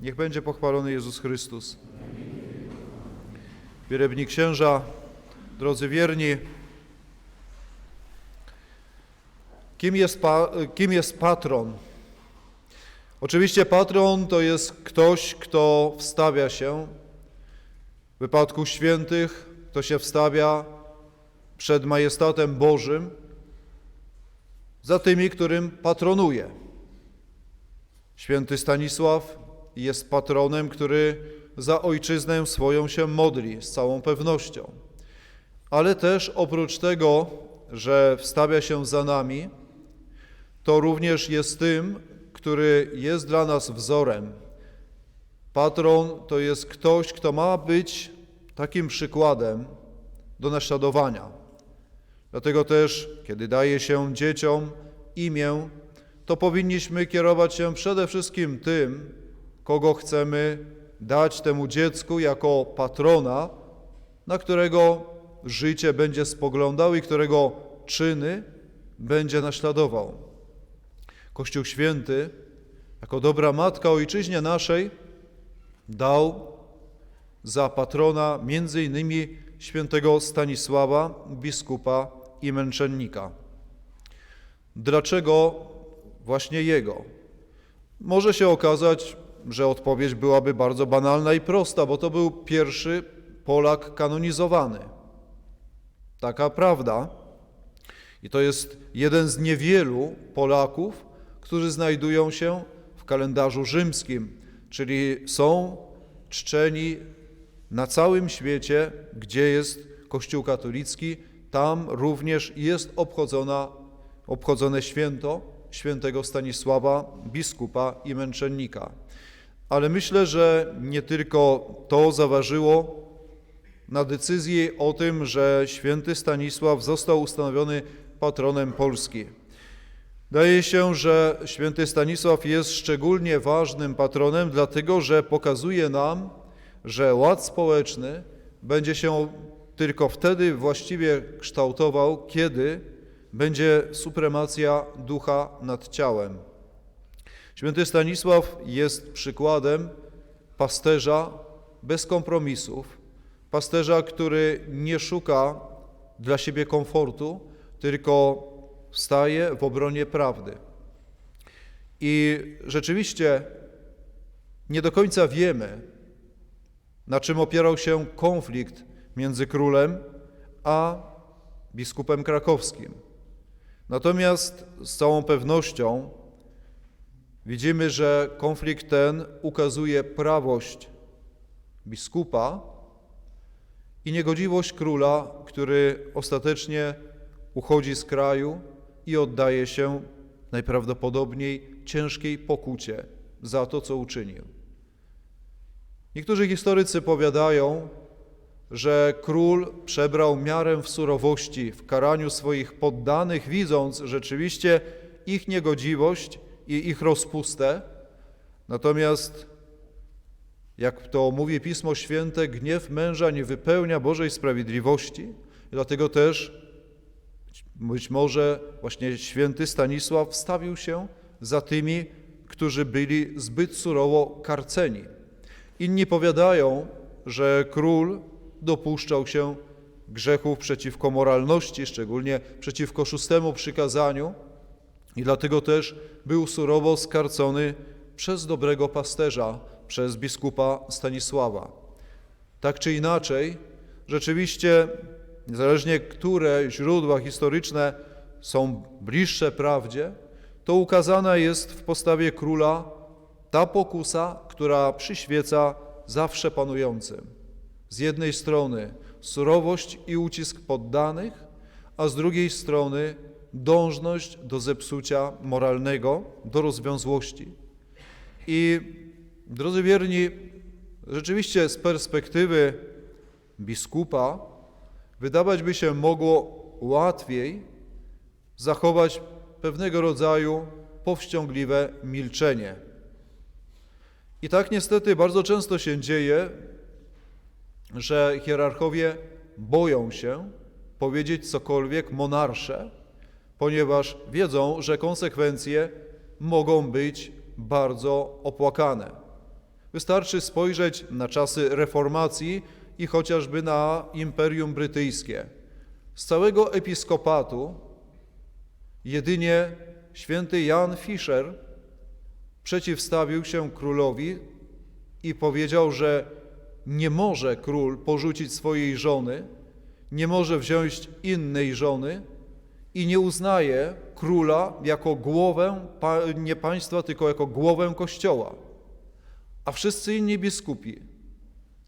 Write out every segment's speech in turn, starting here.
Niech będzie pochwalony Jezus Chrystus. Wielebni księża, drodzy wierni, kim jest, pa, kim jest patron? Oczywiście patron to jest ktoś, kto wstawia się, w wypadku świętych, kto się wstawia przed majestatem Bożym, za tymi, którym patronuje. Święty Stanisław jest patronem, który za ojczyznę swoją się modli z całą pewnością. Ale też oprócz tego, że wstawia się za nami, to również jest tym, który jest dla nas wzorem. Patron to jest ktoś, kto ma być takim przykładem do naśladowania. Dlatego też, kiedy daje się dzieciom imię, to powinniśmy kierować się przede wszystkim tym, kogo chcemy dać temu dziecku jako patrona, na którego życie będzie spoglądał i którego czyny będzie naśladował. Kościół Święty, jako dobra matka ojczyźnie naszej, dał za patrona między innymi świętego Stanisława, biskupa i męczennika. Dlaczego właśnie jego? Może się okazać, że odpowiedź byłaby bardzo banalna i prosta, bo to był pierwszy Polak kanonizowany. Taka prawda. I to jest jeden z niewielu Polaków, którzy znajdują się w kalendarzu rzymskim, czyli są czczeni na całym świecie, gdzie jest Kościół katolicki, tam również jest obchodzona, obchodzone święto świętego Stanisława, biskupa i męczennika. Ale myślę, że nie tylko to zaważyło na decyzji o tym, że święty Stanisław został ustanowiony patronem Polski. Daje się, że święty Stanisław jest szczególnie ważnym patronem, dlatego że pokazuje nam, że ład społeczny będzie się tylko wtedy właściwie kształtował, kiedy będzie supremacja ducha nad ciałem. Święty Stanisław jest przykładem pasterza bez kompromisów, pasterza, który nie szuka dla siebie komfortu, tylko staje w obronie prawdy. I rzeczywiście nie do końca wiemy, na czym opierał się konflikt między królem a biskupem krakowskim. Natomiast z całą pewnością widzimy, że konflikt ten ukazuje prawość biskupa i niegodziwość króla, który ostatecznie uchodzi z kraju i oddaje się najprawdopodobniej ciężkiej pokucie za to, co uczynił. Niektórzy historycy powiadają, że król przebrał miarę w surowości w karaniu swoich poddanych, widząc rzeczywiście ich niegodziwość i ich rozpustę. Natomiast, jak to mówi Pismo Święte, gniew męża nie wypełnia Bożej sprawiedliwości, dlatego też być może właśnie święty Stanisław wstawił się za tymi, którzy byli zbyt surowo karceni. Inni powiadają, że król dopuszczał się grzechów przeciwko moralności, szczególnie przeciwko szóstemu przykazaniu i dlatego też był surowo skarcony przez dobrego pasterza, przez biskupa Stanisława. Tak czy inaczej, rzeczywiście, niezależnie które źródła historyczne są bliższe prawdzie, to ukazana jest w postawie króla ta pokusa, która przyświeca zawsze panującym. Z jednej strony surowość i ucisk poddanych, a z drugiej strony dążność do zepsucia moralnego, do rozwiązłości. I drodzy wierni, rzeczywiście z perspektywy biskupa wydawać by się mogło łatwiej zachować pewnego rodzaju powściągliwe milczenie. I tak niestety bardzo często się dzieje, że hierarchowie boją się powiedzieć cokolwiek monarsze, ponieważ wiedzą, że konsekwencje mogą być bardzo opłakane. Wystarczy spojrzeć na czasy reformacji i chociażby na Imperium Brytyjskie. Z całego episkopatu jedynie święty Jan Fischer przeciwstawił się królowi i powiedział, że nie może król porzucić swojej żony, nie może wziąć innej żony i nie uznaje króla jako głowę nie państwa, tylko jako głowę kościoła. A wszyscy inni biskupi,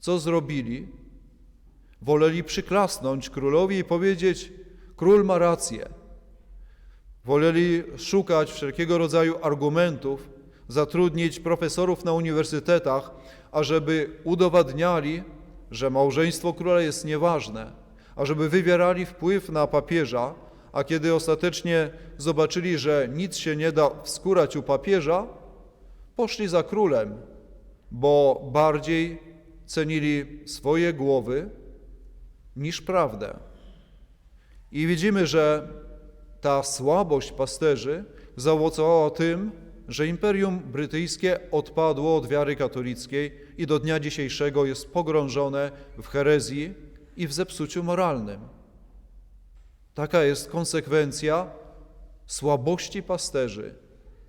co zrobili? Woleli przyklasnąć królowi i powiedzieć: Król ma rację. Woleli szukać wszelkiego rodzaju argumentów, zatrudnić profesorów na uniwersytetach, ażeby udowadniali, że małżeństwo króla jest nieważne, ażeby wywierali wpływ na papieża, a kiedy ostatecznie zobaczyli, że nic się nie da wskórać u papieża, poszli za królem, bo bardziej cenili swoje głowy niż prawdę. I widzimy, że ta słabość pasterzy zaowocowała tym, że Imperium Brytyjskie odpadło od wiary katolickiej i do dnia dzisiejszego jest pogrążone w herezji i w zepsuciu moralnym. Taka jest konsekwencja słabości pasterzy,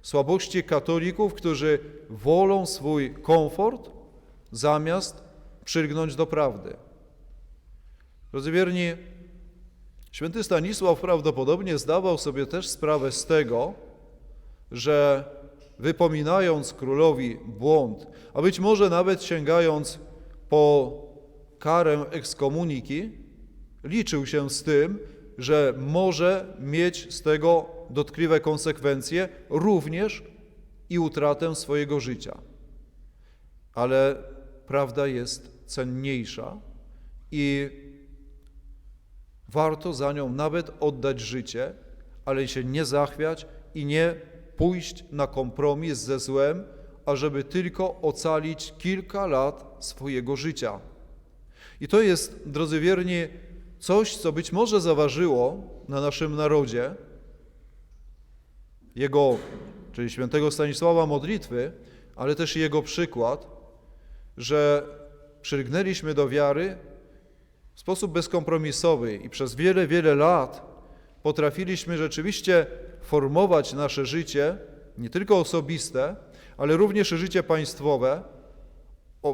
słabości katolików, którzy wolą swój komfort zamiast przylgnąć do prawdy. Drodzy wierni, święty Stanisław prawdopodobnie zdawał sobie też sprawę z tego, że wypominając królowi błąd, a być może nawet sięgając po karę ekskomuniki, liczył się z tym, że może mieć z tego dotkliwe konsekwencje, również i utratę swojego życia. Ale prawda jest cenniejsza i warto za nią nawet oddać życie, ale się nie zachwiać i nie pójść na kompromis ze złem, ażeby tylko ocalić kilka lat swojego życia. I to jest, drodzy wierni, coś, co być może zaważyło na naszym narodzie, jego, czyli świętego Stanisława modlitwy, ale też jego przykład, że przylgnęliśmy do wiary w sposób bezkompromisowy i przez wiele, wiele lat potrafiliśmy rzeczywiście formować nasze życie, nie tylko osobiste, ale również życie państwowe,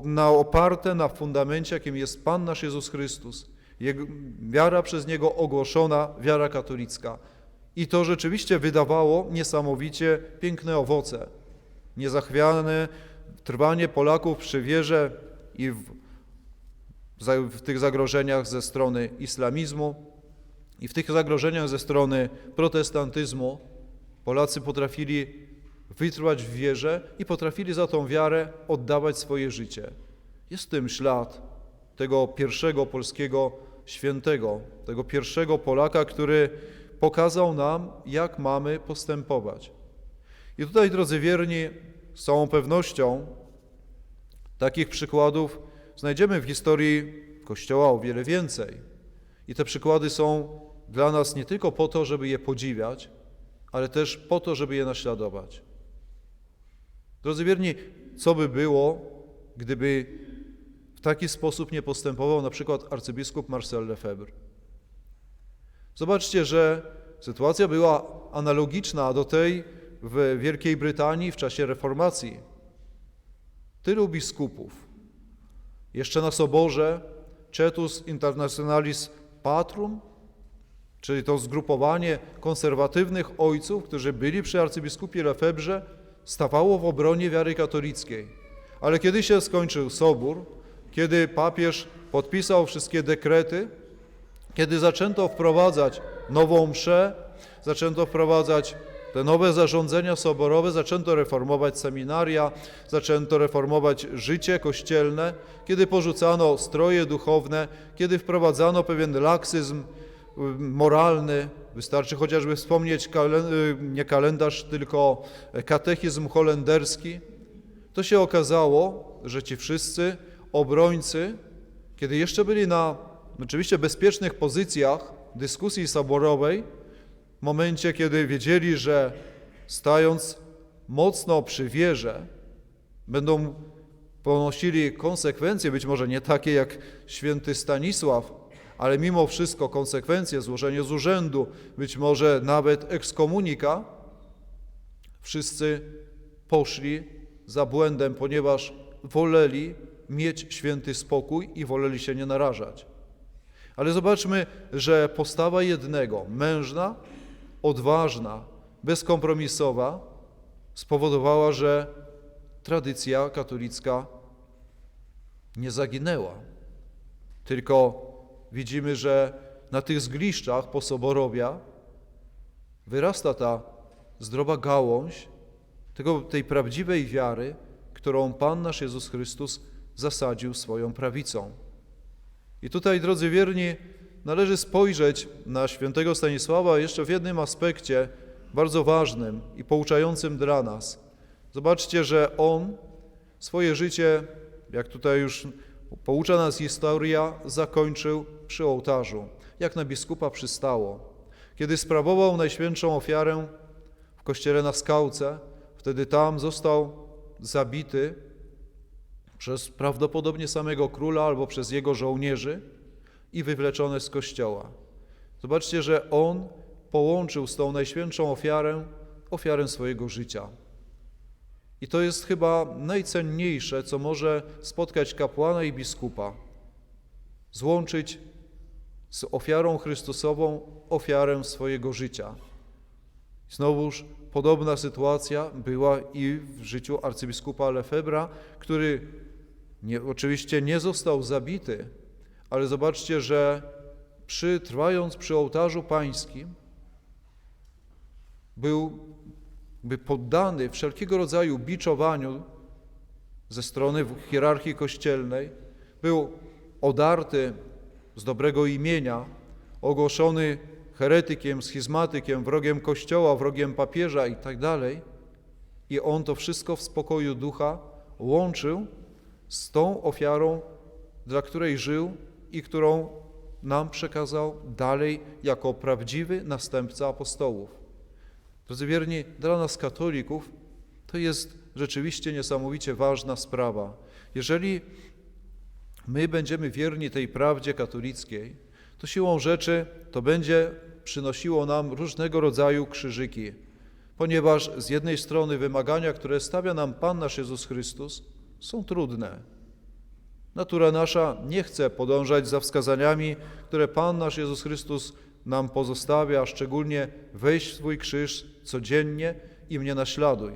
na oparte na fundamencie, jakim jest Pan nasz Jezus Chrystus. Jego, wiara przez Niego ogłoszona, wiara katolicka. I to rzeczywiście wydawało niesamowicie piękne owoce. Niezachwiane trwanie Polaków przy wierze i w, w tych zagrożeniach ze strony islamizmu, i w tych zagrożeniach ze strony protestantyzmu Polacy potrafili wytrwać w wierze i potrafili za tą wiarę oddawać swoje życie. Jest tym ślad tego pierwszego polskiego świętego, tego pierwszego Polaka, który pokazał nam, jak mamy postępować. I tutaj, drodzy wierni, z całą pewnością takich przykładów znajdziemy w historii Kościoła o wiele więcej. I te przykłady są dla nas nie tylko po to, żeby je podziwiać, ale też po to, żeby je naśladować. Drodzy wierni, co by było, gdyby taki sposób nie postępował na przykład arcybiskup Marcel Lefebvre? Zobaczcie, że sytuacja była analogiczna do tej w Wielkiej Brytanii w czasie reformacji. Tylu biskupów, jeszcze na soborze Cetus Internationalis Patrum, czyli to zgrupowanie konserwatywnych ojców, którzy byli przy arcybiskupie Lefebrze, stawało w obronie wiary katolickiej. Ale kiedy się skończył sobór, kiedy papież podpisał wszystkie dekrety, kiedy zaczęto wprowadzać nową mszę, zaczęto wprowadzać te nowe zarządzenia soborowe, zaczęto reformować seminaria, zaczęto reformować życie kościelne, kiedy porzucano stroje duchowne, kiedy wprowadzano pewien laksyzm y, moralny, wystarczy chociażby wspomnieć y, nie kalendarz, tylko katechizm holenderski, to się okazało, że ci wszyscy obrońcy, kiedy jeszcze byli na oczywiście bezpiecznych pozycjach dyskusji soborowej, w momencie, kiedy wiedzieli, że stając mocno przy wierze, będą ponosili konsekwencje, być może nie takie jak święty Stanisław, ale mimo wszystko konsekwencje, złożenie z urzędu, być może nawet ekskomunika, wszyscy poszli za błędem, ponieważ woleli mieć święty spokój i woleli się nie narażać. Ale zobaczmy, że postawa jednego, mężna, odważna, bezkompromisowa, spowodowała, że tradycja katolicka nie zaginęła. Tylko widzimy, że na tych zgliszczach posoborowia wyrasta ta zdrowa gałąź tego, tej prawdziwej wiary, którą Pan nasz Jezus Chrystus zasadził swoją prawicą. I tutaj, drodzy wierni, należy spojrzeć na świętego Stanisława jeszcze w jednym aspekcie bardzo ważnym i pouczającym dla nas. Zobaczcie, że on swoje życie, jak tutaj już poucza nas historia, zakończył przy ołtarzu, jak na biskupa przystało. Kiedy sprawował najświętszą ofiarę w kościele na Skałce, wtedy tam został zabity przez prawdopodobnie samego króla albo przez jego żołnierzy i wywleczony z kościoła. Zobaczcie, że on połączył z tą najświętszą ofiarę ofiarę swojego życia. I to jest chyba najcenniejsze, co może spotkać kapłana i biskupa. Złączyć z ofiarą Chrystusową ofiarę swojego życia. Znowuż podobna sytuacja była i w życiu arcybiskupa Lefebra, który nie, oczywiście nie został zabity, ale zobaczcie, że przy, trwając przy ołtarzu pańskim, był by poddany wszelkiego rodzaju biczowaniu ze strony hierarchii kościelnej, był odarty z dobrego imienia, ogłoszony heretykiem, schizmatykiem, wrogiem Kościoła, wrogiem papieża i tak dalej. I on to wszystko w spokoju ducha łączył z tą ofiarą, dla której żył i którą nam przekazał dalej jako prawdziwy następca apostołów. Drodzy wierni, dla nas katolików to jest rzeczywiście niesamowicie ważna sprawa. Jeżeli my będziemy wierni tej prawdzie katolickiej, to siłą rzeczy to będzie przynosiło nam różnego rodzaju krzyżyki, ponieważ z jednej strony wymagania, które stawia nam Pan nasz Jezus Chrystus, są trudne. Natura nasza nie chce podążać za wskazaniami, które Pan nasz Jezus Chrystus nam pozostawia, a szczególnie wejść w swój krzyż codziennie i mnie naśladuj.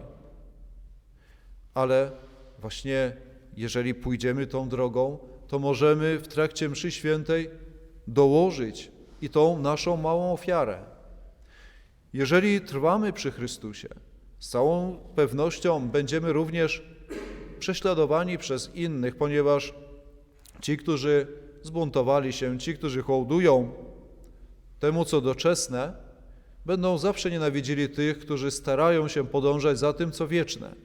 Ale właśnie jeżeli pójdziemy tą drogą, to możemy w trakcie mszy świętej dołożyć i tą naszą małą ofiarę. Jeżeli trwamy przy Chrystusie, z całą pewnością będziemy również prześladowani przez innych, ponieważ ci, którzy zbuntowali się, ci, którzy hołdują temu, co doczesne, będą zawsze nienawidzili tych, którzy starają się podążać za tym, co wieczne.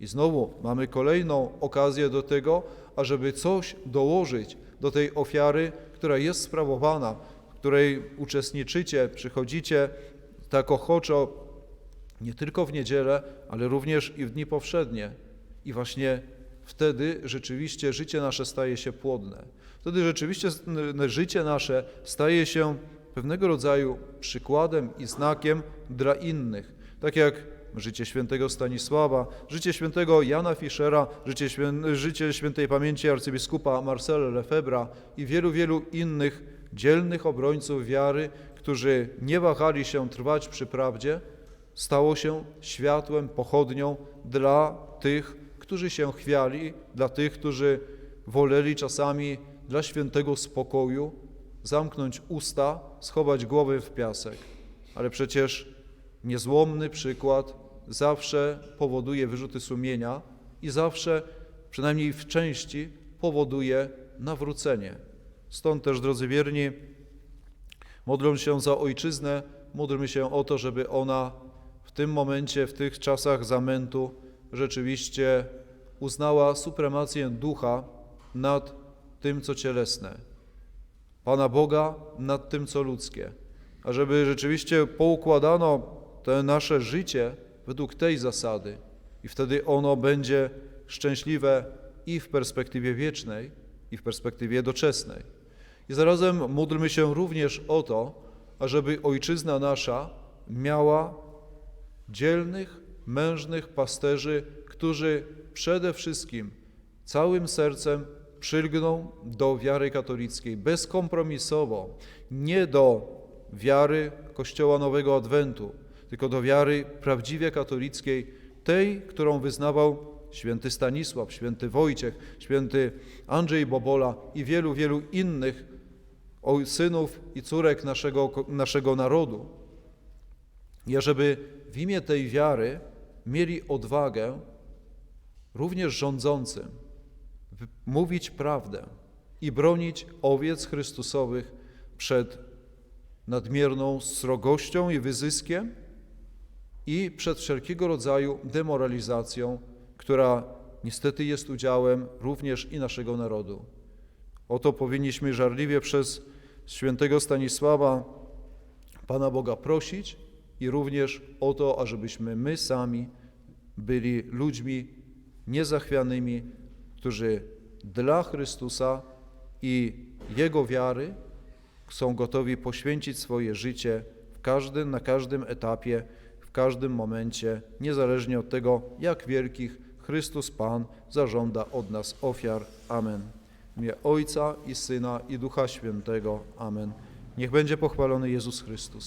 I znowu mamy kolejną okazję do tego, ażeby coś dołożyć do tej ofiary, która jest sprawowana, w której uczestniczycie, przychodzicie tak ochoczo nie tylko w niedzielę, ale również i w dni powszednie. I właśnie wtedy rzeczywiście życie nasze staje się płodne. Wtedy rzeczywiście życie nasze staje się pewnego rodzaju przykładem i znakiem dla innych. Tak jak życie świętego Stanisława, życie świętego Jana Fischera, życie, świę, życie świętej pamięci arcybiskupa Marcela Lefebra i wielu, wielu innych dzielnych obrońców wiary, którzy nie wahali się trwać przy prawdzie, stało się światłem, pochodnią dla tych, którzy się chwiali, dla tych, którzy woleli czasami dla świętego spokoju zamknąć usta, schować głowy w piasek. Ale przecież niezłomny przykład zawsze powoduje wyrzuty sumienia i zawsze, przynajmniej w części, powoduje nawrócenie. Stąd też, drodzy wierni, modląc się za ojczyznę, módlmy się o to, żeby ona w tym momencie, w tych czasach zamętu rzeczywiście uznała supremację ducha nad tym, co cielesne, Pana Boga nad tym, co ludzkie, a żeby rzeczywiście poukładano to nasze życie według tej zasady i wtedy ono będzie szczęśliwe i w perspektywie wiecznej, i w perspektywie doczesnej. I zarazem módlmy się również o to, ażeby ojczyzna nasza miała dzielnych, mężnych pasterzy, którzy przede wszystkim całym sercem przylgną do wiary katolickiej, bezkompromisowo, nie do wiary Kościoła Nowego Adwentu, tylko do wiary prawdziwie katolickiej, tej, którą wyznawał święty Stanisław, święty Wojciech, święty Andrzej Bobola i wielu, wielu innych synów i córek naszego, naszego narodu. I ażeby w imię tej wiary mieli odwagę również rządzącym w- mówić prawdę i bronić owiec Chrystusowych przed nadmierną srogością i wyzyskiem i przed wszelkiego rodzaju demoralizacją, która niestety jest udziałem również i naszego narodu. O to powinniśmy żarliwie przez świętego Stanisława Pana Boga prosić i również o to, ażebyśmy my sami byli ludźmi niezachwianymi, którzy dla Chrystusa i Jego wiary są gotowi poświęcić swoje życie w każdym, na każdym etapie, w każdym momencie, niezależnie od tego, jak wielkich Chrystus Pan zażąda od nas ofiar. Amen. W imię Ojca i Syna i Ducha Świętego. Amen. Niech będzie pochwalony Jezus Chrystus.